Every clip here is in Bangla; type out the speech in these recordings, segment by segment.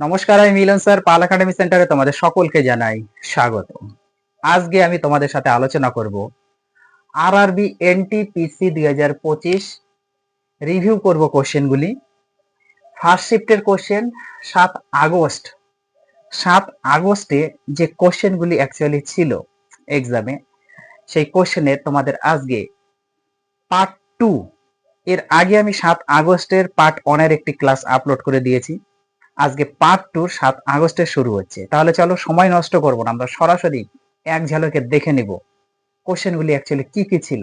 নমস্কার, আমি মিলন স্যার, পাল একাডেমি সেন্টারে তোমাদের সকলকে জানাই স্বাগত। আজকে আমি তোমাদের সাথে আলোচনা করব আর আরবি এনটিপিসি দুই হাজার পঁচিশ রিভিউ করব কোশ্চেনগুলি ফার্স্ট শিফটের কোশ্চেন সাত আগস্ট। সাত আগস্টে যে কোশ্চেনগুলি অ্যাকচুয়ালি ছিল এক্সামে সেই কোশ্চেনের তোমাদের আজকে পার্ট টু এর আগে আমি সাত আগস্টের পার্ট ওয়ানের একটি ক্লাস আপলোড করে দিয়েছি। আজকে পার্ট টু সাত আগস্টে শুরু হচ্ছে। তাহলে চলো সময় নষ্ট করব না, আমরা সরাসরি এক ঝলকে দেখে নিব কোশ্চেনগুলি অ্যাকচুয়ালি কি কি ছিল।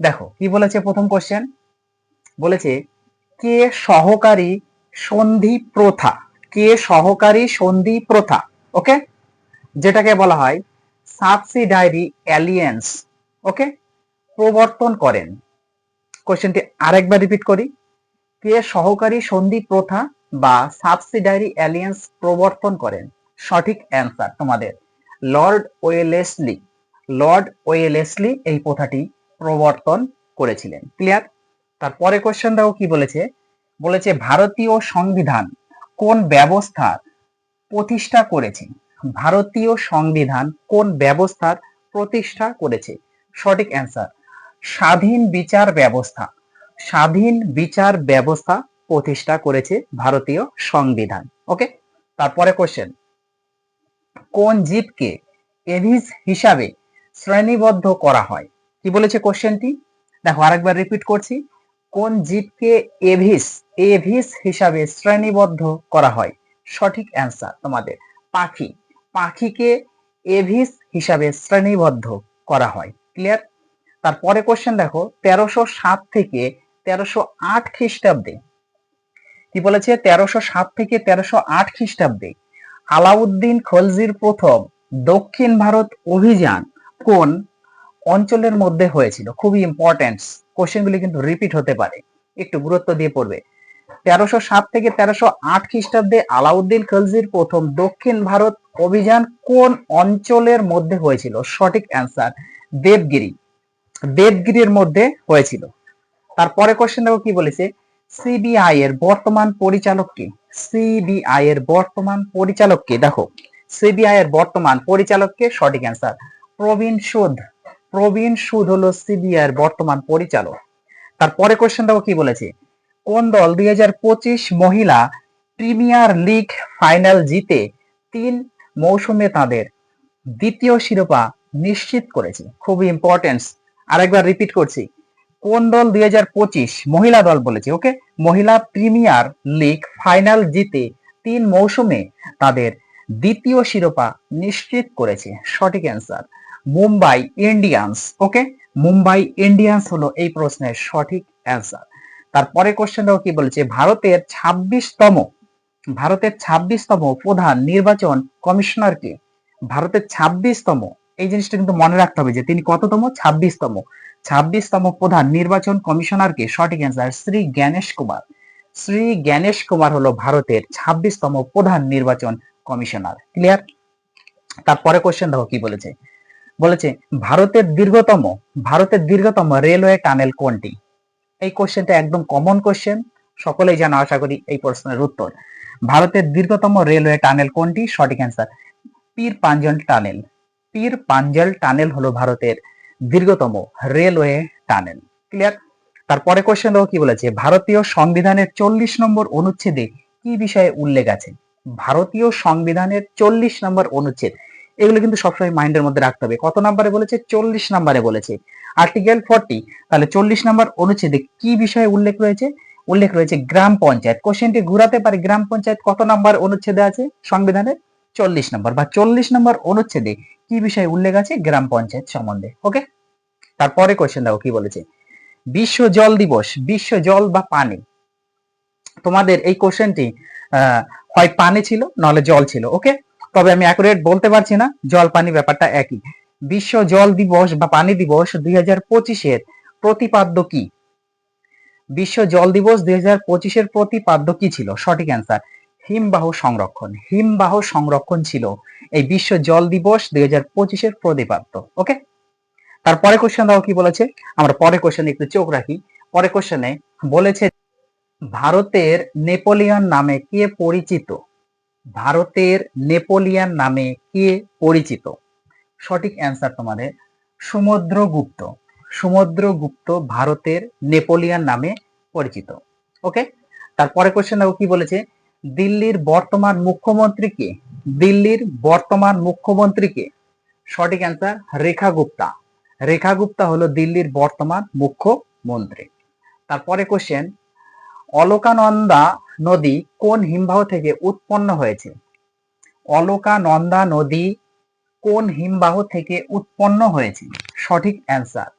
দেখো, কি বলেছে প্রথম কোশ্চেন বলেছে, কে সহকারী সন্ধি প্রথা? কে সহকারী সন্ধি প্রথা? ওকে যেটাকে বলা হয় সাবসিডারি অ্যালিয়েন্স ওকে প্রবর্তন করেন। কোশ্চেনটি আরেকবার রিপিট করি। কে সহকারী সন্ধি প্রথা? বা সাবসিডারি অ্যালিয়েন্স প্রবর্তন করেন। সঠিক অ্যান্সার তোমাদের। লর্ড ওয়েলেসলি লর্ড ওয়েলেসলি এই প্রথাটি প্রবর্তন করেছিলেন। ক্লিয়ার তারপরে কোশ্চেন কি বলেছে? বলেছে, ভারতীয় সংবিধান কোন ব্যবস্থার প্রতিষ্ঠা করেছে? ভারতীয় সংবিধান কোন ব্যবস্থার প্রতিষ্ঠা করেছে? সঠিক অ্যান্সার স্বাধীন বিচার ব্যবস্থা। স্বাধীন বিচার ব্যবস্থা প্রতিষ্ঠা করেছে ভারতীয় সংবিধান। ওকে তারপরে কোশ্চেন কোন জীবকে এভিস হিসাবে শ্রেণীবদ্ধ করা হয়? কি বলেছে কোশ্চেনটি দেখো, আরেকবার রিপিট করছি। কোন জীবকে এভিস এভিস হিসাবে শ্রেণীবদ্ধ করা হয়? সঠিক অ্যান্সার তোমাদের। পাখি, পাখিকে এভিস হিসাবে শ্রেণীবদ্ধ করা হয়। ক্লিয়ার তারপরে কোশ্চেন দেখো, তেরোশো সাত থেকে তেরোশো আট খ্রিস্টাব্দে কি বলেছে? তেরোশো সাত থেকে তেরোশো আট খ্রিস্টাব্দে আলাউদ্দিন খলজির প্রথম দক্ষিণ ভারত অভিযান কোন অঞ্চলের মধ্যে হয়েছিল? খুবই ইম্পর্টেন্ট কোশ্চেনগুলি কিন্তু রিপিট হতে পারে। একটু গুরুত্ব দিয়ে পড়বে। তেরোশো সাত থেকে তেরোশো আট খ্রিস্টাব্দে আলাউদ্দিন খলজির প্রথম দক্ষিণ ভারত অভিযান কোন অঞ্চলের মধ্যে হয়েছিল? সঠিক অ্যান্সার দেবগিরি। দেবগিরির মধ্যে হয়েছিল। তারপরে কোশ্চেন দেখো কি বলেছে? সিবিআই এর বর্তমান পরিচালক কে? সিবিআই এর বর্তমান পরিচালক কে? দেখো সিবিআই এর বর্তমান পরিচালক কে? সঠিক অ্যান্সার প্রবীণ সুদ। প্রবীণ সুদ হলো সিবিআই এর বর্তমান পরিচালক। তারপরে কোশ্চেন দেখো কি বলেছে? কোন দল দুই হাজার পঁচিশ মহিলা প্রিমিয়ার লিগ ফাইনাল জিতে তিন মৌসুমে তাদের দ্বিতীয় শিরোপা নিশ্চিত করেছে? খুবই ইম্পর্টেন্স আরেকবার রিপিট করছি। কোন দল দুই হাজার পঁচিশ মহিলা দল বলেছে ওকে মহিলা প্রিমিয়ার লিগ ফাইনাল জিতে তিন মৌসুমে তাদের দ্বিতীয় শিরোপা নিশ্চিত করেছে। সঠিক answer Mumbai Indians okay Mumbai Indians হলো এই প্রশ্নের সঠিক অ্যান্সার তারপরে কোশ্চেনটাও কি বলেছে, ভারতের ছাব্বিশতম ভারতের ছাব্বিশতম প্রধান নির্বাচন কমিশনারকে, ভারতের ছাব্বিশতম এই জিনিসটা কিন্তু মনে রাখতে হবে যে তিনি কততম? ছাব্বিশতম। ছাব্বিশতম প্রধান নির্বাচন কমিশনারকে সঠিক অ্যান্সার শ্রী জ্ঞানেশ কুমার। শ্রী জ্ঞানেশ কুমার হলো ভারতের ছাব্বিশতম প্রধান নির্বাচন কমিশনার। ক্লিয়ার তারপরে কোশ্চেন দেখো কি বলেছে। বলেছে, ভারতের দীর্ঘতম ভারতের দীর্ঘতম রেলওয়ে টানেল কোনটি? এই কোশ্চেনটা একদম কমন কোশ্চেন সকলেই জানো, আশা করি এই প্রশ্নের উত্তর। ভারতের দীর্ঘতম রেলওয়ে টানেল কোনটি? সঠিক অ্যান্সার পীর পাঞ্জন টানেল। পীর পাঞ্জল টানেল হলো ভারতের দীর্ঘতম রেলওয়ে টানেল। ক্লিয়ার তারপরে কোশ্চেন দেখো কি বলেছে, ভারতীয় সংবিধানের চল্লিশ নম্বর অনুচ্ছেদে কি বিষয়ে উল্লেখ আছে? ভারতীয় সংবিধানের চল্লিশ নম্বর অনুচ্ছেদ। এগুলো কিন্তু সবসময় মাইন্ডের মধ্যে রাখতে হবে। কত নম্বরে বলেছে? চল্লিশ নম্বরে বলেছে। আর্টিকেল ফর্টি তাহলে চল্লিশ নম্বর অনুচ্ছেদে কি বিষয়ে উল্লেখ রয়েছে? উল্লেখ রয়েছে গ্রাম পঞ্চায়েত। কোশ্চেনটি ঘুরাতে পারে। গ্রাম পঞ্চায়েত কত নম্বর অনুচ্ছেদে আছে সংবিধানের? চল্লিশ নম্বর বা চল্লিশ নম্বর অনুচ্ছেদে কি বিষয়ে উল্লেখ আছে? গ্রাম পঞ্চায়েত সম্বন্ধে ওকে তারপরে কোশ্চেন দেখো কি বলেছে? বিশ্ব জল দিবস, বিশ্ব জল বা পানি? তোমাদের এই কোশ্চেনটি হয় পানি ছিল নলে জল ছিল ওকে তবে আমি অ্যাকুরেট বলতে পারছি না, জল পানি ব্যাপারটা একই। বিশ্ব জল দিবস বা পানি দিবস দুই হাজার পঁচিশের প্রতিপাদ্য কি? বিশ্ব জল দিবস দুই হাজার পঁচিশের প্রতিপাদ্য কি ছিল? সঠিক অ্যান্সার হিমবাহ সংরক্ষণ। হিমবাহ সংরক্ষণ ছিল এই বিশ্ব জল দিবস দুই হাজার পঁচিশের প্রতিপাদ্য ওকে তারপরে কোশ্চেন দাও কি বলেছে? আমরা পরে কোশ্চেনে একটু চোখ রাখি। পরে কোশ্চেনে বলেছে, ভারতের নেপোলিয়ন নামে কে পরিচিত? ভারতের নেপোলিয়ান নামে কে পরিচিত? সঠিক অ্যান্সার তোমাদের সমুদ্রগুপ্ত সমুদ্রগুপ্ত ভারতের নেপোলিয়ান নামে পরিচিত ওকে তারপরে কোশ্চেন দেখো কি বলেছে? দিল্লির বর্তমান মুখ্যমন্ত্রী কে দিল্লির বর্তমান মুখ্যমন্ত্রী কে সঠিক অ্যান্সার রেখা গুপ্তা। রেখা গুপ্তা হলো দিল্লির বর্তমান মুখ্যমন্ত্রী। তারপরে কোশ্চেন অলকানন্দা নদী কোন হিমবাহ থেকে উৎপন্ন হয়েছে? অলকানন্দা নদী কোন হিমবাহ থেকে উৎপন্ন হয়েছে? সঠিক অ্যান্সার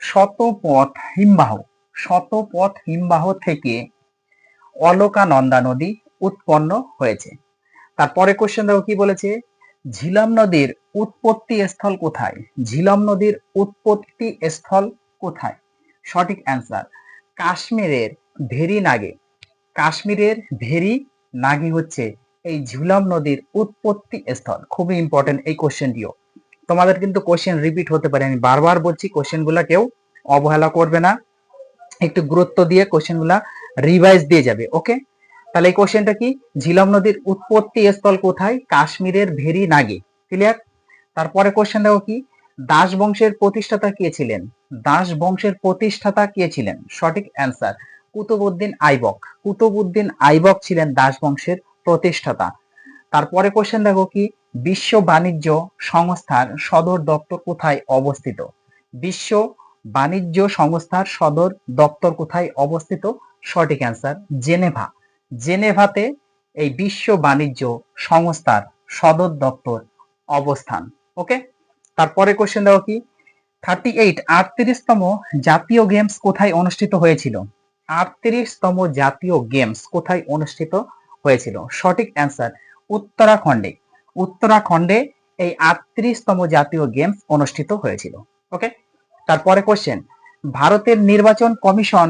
শতপথ হিমবাহ। শতপথ হিমবাহ থেকে অলকানন্দা নদী উৎপন্ন হয়েছে। তারপরে কোশ্চেন দেখো কি বলেছে? ঝিলাম নদীর উৎপত্তি স্থল কোথায়? ঝিলাম নদীর উৎপত্তি স্থল কোথায়? সঠিক অ্যান্সার কাশ্মীরের ভেরি নাগে। কাশ্মীরের ভেরি নাগি হচ্ছে এই ঝিলাম নদীর উৎপত্তি স্থল। খুবই ইম্পর্টেন্ট এই কোশ্চেনটিও তোমাদের কিন্তু কোশ্চেন রিপিট হতে পারে। আমি বারবার বলছি কোশ্চেনগুলো কেউ অবহেলা করবে না। একটু গুরুত্ব দিয়ে কোশ্চেনগুলা রিভাইজ দিয়ে যাবে ওকে তাহলে এই কোশ্চেনটা কি? ঝিলম নদীর উৎপত্তি স্থল কোথায়? কাশ্মীরের ভেরি নাগে। ক্লিয়ার তারপরে কোশ্চেন দেখো কি? দাস বংশের প্রতিষ্ঠাতা কে ছিলেন? দাস বংশের প্রতিষ্ঠাতা কে ছিলেন? সঠিক অ্যান্সার কুতুবউদ্দিন আইবক। কুতুবউদ্দিন আইবক ছিলেন দাস বংশের প্রতিষ্ঠাতা। তারপরে কোশ্চেন দেখো কি? বিশ্ব বাণিজ্য সংস্থার সদর দপ্তর কোথায় অবস্থিত? বিশ্ব বাণিজ্য সংস্থার সদর দপ্তর কোথায় অবস্থিত? সঠিক অ্যান্সার জেনেভা। জেনেভাতে এই বিশ্ব বাণিজ্য সংস্থার সদর দপ্তর অবস্থান, ওকে? তারপরে কোশ্চেন দেখো কি? থার্টি এইট আটত্রিশতম জাতীয় গেমস কোথায় অনুষ্ঠিত হয়েছিল? আটত্রিশতম জাতীয় গেমস কোথায় অনুষ্ঠিত হয়েছিল? সঠিক অ্যান্সার উত্তরাখণ্ডে। উত্তরাখণ্ডে এই আটত্রিশতম জাতীয় গেমস অনুষ্ঠিত হয়েছিল, ওকে? তারপরে কোশ্চেন ভারতের নির্বাচন কমিশন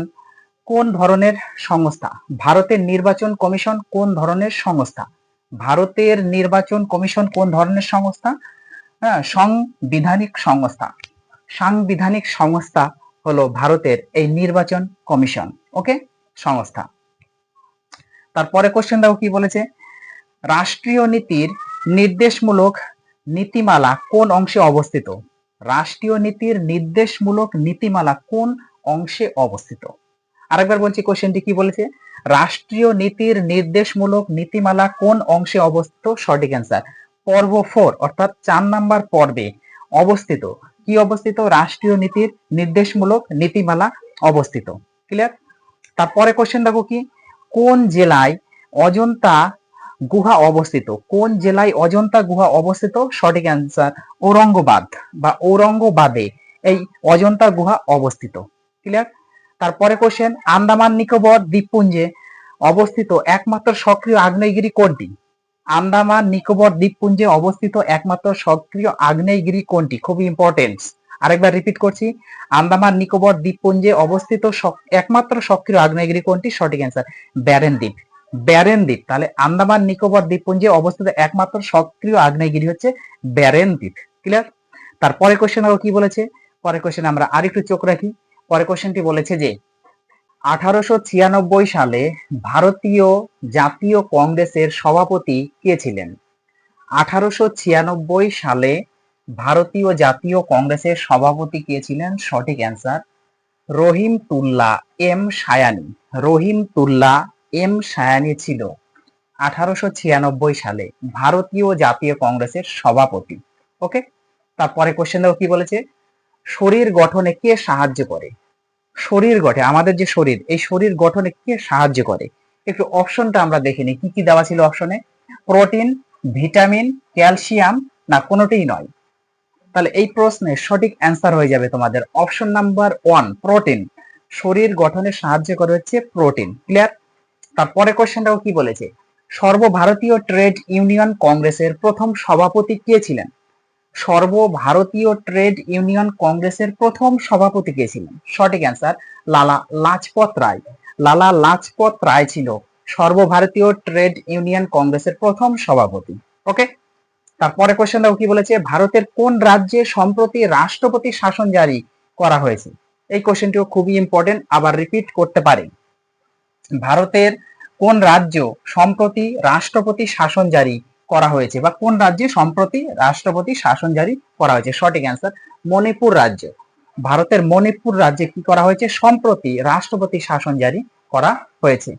কোন ধরনের সংস্থা? ভারতের নির্বাচন কমিশন কোন ধরনের সংস্থা? ভারতের নির্বাচন কমিশন কোন ধরনের সংস্থা? হ্যাঁ সাংবিধানিক সংস্থা। সাংবিধানিক সংস্থা হলো ভারতের এই নির্বাচন কমিশন, ওকে? সংস্থা। তারপরে কোশ্চেন দাও কি বলেছে? রাষ্ট্রীয় নীতির নির্দেশমূলক নীতিমালা কোন অংশে অবস্থিত? রাষ্ট্রীয় নীতির নির্দেশমূলক নীতিমালা কোন অংশে অবস্থিত? আরেকবার বলছি কোশ্চেনটি কি বলেছে? রাষ্ট্রীয় নীতির নির্দেশমূলক নীতিমালা কোন অংশে অবস্থিত? সঠিক অ্যান্সার পর্ব ফোর অর্থাৎ চার নাম্বার পর্বে অবস্থিত। কি অবস্থিত? রাষ্ট্রীয় নীতির নির্দেশমূলক নীতিমালা অবস্থিত। ক্লিয়ার তারপরে কোশ্চেন দেখো কি? কোন জেলায় অজন্তা গুহা অবস্থিত? কোন জেলায় অজন্তা গুহা অবস্থিত? সঠিক অ্যান্সার ঔরঙ্গবাদ বা ঔরঙ্গবাদে এই অজন্তা গুহা অবস্থিত। ক্লিয়ার তারপরে কোশ্চেন আন্দামান নিকোবর দ্বীপপুঞ্জে অবস্থিত একমাত্র সক্রিয় আগ্নেয়গিরি কোনটি? আন্দামান নিকোবর দ্বীপপুঞ্জে অবস্থিত একমাত্র সক্রিয় আগ্নেয়গিরি কোনটি? খুবই ইম্পর্টেন্ট আরেকবার রিপিট করছি। আন্দামান নিকোবর দ্বীপপুঞ্জে অবস্থিত একমাত্র সক্রিয় আগ্নেয়গিরি কোনটি? সঠিক অ্যান্সার ব্যারেন দ্বীপ। ব্যারেন দ্বীপ, তাহলে আন্দামান নিকোবর দ্বীপপুঞ্জে অবস্থিত একমাত্র সক্রিয় আগ্নেয়গিরি হচ্ছে ব্যারেন দ্বীপ। ক্লিয়ার তারপরে কোশ্চেন আরও কি বলেছে? পরে কোশ্চেন আমরা আরেকটু চোখ রাখি। পরে কোশ্চেনটি বলেছে যে, আঠারোশো ছিয়ানব্বই সালে ভারতীয় জাতীয় কংগ্রেসের সভাপতি কে ছিলেন? আঠারোশো ছিয়ানব্বই সালে ভারতীয় জাতীয় কংগ্রেসের সভাপতি কে ছিলেন? সঠিক answer Rahimtulla M Sayani. Rahimtulla M Sayani ছিল আঠারোশো ছিয়ানব্বই সালে ভারতীয় জাতীয় কংগ্রেসের সভাপতি। ওকে তারপরে কোশ্চেন দেখো কি বলেছে? শরীর গঠনে কে সাহায্য করে? শরীর গঠে, আমাদের যে শরীর, এই শরীর গঠনে কে সাহায্য করে? একটু অপশনটা আমরা দেখে নিই, কি কি দেওয়া ছিল অপশনে? প্রোটিন, ভিটামিন, ক্যালসিয়াম, না কোনোটিই নয়। তাহলে এই প্রশ্নের সঠিক অ্যান্সার হয়ে যাবে তোমাদের। Option number one, protein. শরীর গঠনে সাহায্য করে হচ্ছে প্রোটিন, ক্লিয়ার? তারপরে কোশ্চেনটাও কি বলেছে? সর্বভারতীয় ট্রেড ইউনিয়ন কংগ্রেসের প্রথম সভাপতি কে ছিলেন? সর্বভারতীয় ট্রেড ইউনিয়ন কংগ্রেসের প্রথম সভাপতি কে ছিলেন? সঠিক অ্যান্সার লালা লাজপত রায়। লালা লাজপত রায় ছিল সর্বভারতীয় ট্রেড ইউনিয়ন কংগ্রেসের প্রথম সভাপতি। ওকে তারপরে কোশ্চেন দেখো কি বলেছে? ভারতের কোন রাজ্যে সম্প্রতি রাষ্ট্রপতি শাসন জারি করা হয়েছে? এই কোশ্চেনটিও খুবই ইম্পর্টেন্ট আবার রিপিট করতে পারে। ভারতের কোন রাজ্য সম্প্রতি রাষ্ট্রপতি শাসন জারি করা হয়েছে বা কোন রাজ্যে সম্প্রতি রাষ্ট্রপতি শাসন জারি করা হয়েছে? সঠিক অ্যান্সার মণিপুর রাজ্য। ভারতের মণিপুর রাজ্যে কি করা হয়েছে? সম্প্রতি রাষ্ট্রপতি শাসন জারি করা হয়েছে।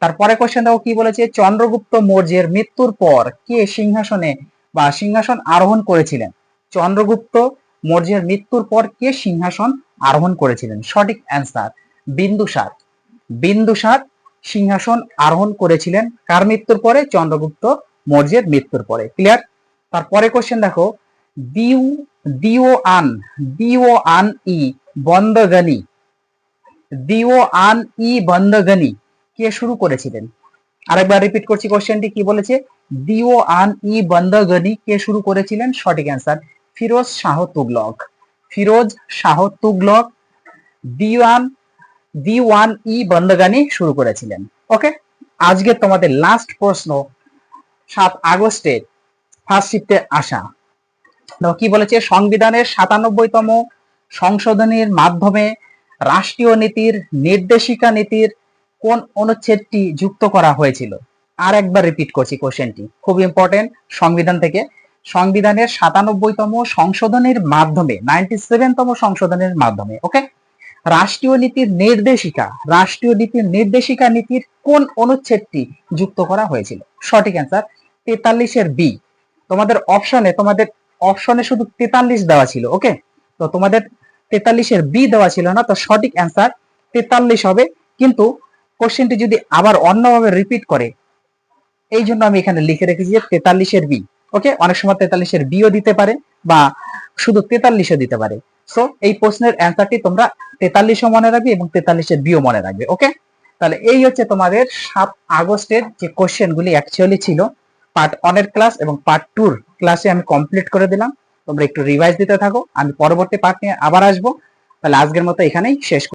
তারপরে কোশ্চেন দেখো কি বলেছে? চন্দ্রগুপ্ত মৌর্যের মৃত্যুর পর কে সিংহাসনে বা সিংহাসন আরোহণ করেছিলেন? চন্দ্রগুপ্ত মৌর্যের মৃত্যুর পর কে সিংহাসন আরোহণ করেছিলেন? সঠিক অ্যান্সার বিন্দুসার। বিন্দুসার সিংহাসন আরোহণ করেছিলেন কার মৃত্যুর পরে? চন্দ্রগুপ্ত মৌর্যের মৃত্যুর পরে। ক্লিয়ার তারপরে কোশ্চেন দেখো। দিউ দিও আন দিও আন ই বন্দগনি। দিও আন ই বন্দগনি। কে শুরু করেছিলেন? আরেকবার রিপিট করছি কোশ্চেনটি কি বলেছে? দিও আন ই বন্দগনি কে শুরু করেছিলেন? সঠিক অ্যান্সার ফিরোজ শাহ তুগলক। ফিরোজ শাহ তুগলক, দিওয়ান দিওয়ান ই বন্দগানি শুরু করেছিলেন। ওকে আজকে তোমাদের লাস্ট প্রশ্ন সাত আগস্টের ফার্স্ট আসা। দেখো কি বলেছে? সংবিধানের সাতানব্বইতম সংশোধনীর মাধ্যমে রাষ্ট্রীয় নীতির নির্দেশিকা নীতির কোন অনুচ্ছেদটি যুক্ত করা হয়েছিল? আর একবার রিপিট করছি কোশ্চেনটি খুব ইম্পর্টেন্ট সংবিধান থেকে। সংবিধানের সাতানব্বইতম সংশোধনের মাধ্যমে নাইনটি সেভেনতম সংশোধনের মাধ্যমে ওকে রাষ্ট্রীয় নীতির নির্দেশিকা, রাষ্ট্রীয় নীতির নির্দেশিকা নীতির কোন অনুচ্ছেদটি যুক্ত করা হয়েছিল? সঠিক অ্যান্সার তেতাল্লিশের বি তোমাদের অপশনে তোমাদের অপশনে শুধু তেতাল্লিশ দেওয়া ছিল ওকে তো তোমাদের তেতাল্লিশের বি দেওয়া ছিল না, তো সঠিক অ্যান্সার তেতাল্লিশ হবে। কিন্তু কোশ্চেনটি যদি আবার অন্যভাবে রিপিট করে, এই জন্য আমি এখানে লিখে রেখেছি যে তেতাল্লিশের বি ওকে অনেক সময় তেতাল্লিশের বিও দিতে পারে, বা শুধু তেতাল্লিশও দিতে পারে। সো এই প্রশ্নের অ্যান্সারটি তোমরা তেতাল্লিশও মনে রাখবে এবং তেতাল্লিশের বিও মনে রাখবে ওকে তাহলে এই হচ্ছে তোমাদের সাত আগস্টের যে কোশ্চেনগুলি অ্যাকচুয়ালি ছিল পার্ট ওয়ানের ক্লাস এবং পার্ট টুর ক্লাসে আমি কমপ্লিট করে দিলাম। তোমরা একটু রিভাইজ দিতে থাকো। আমি পরবর্তী পার্ট নিয়ে আবার আসব। তাহলে আজকের মতো এখানেই শেষ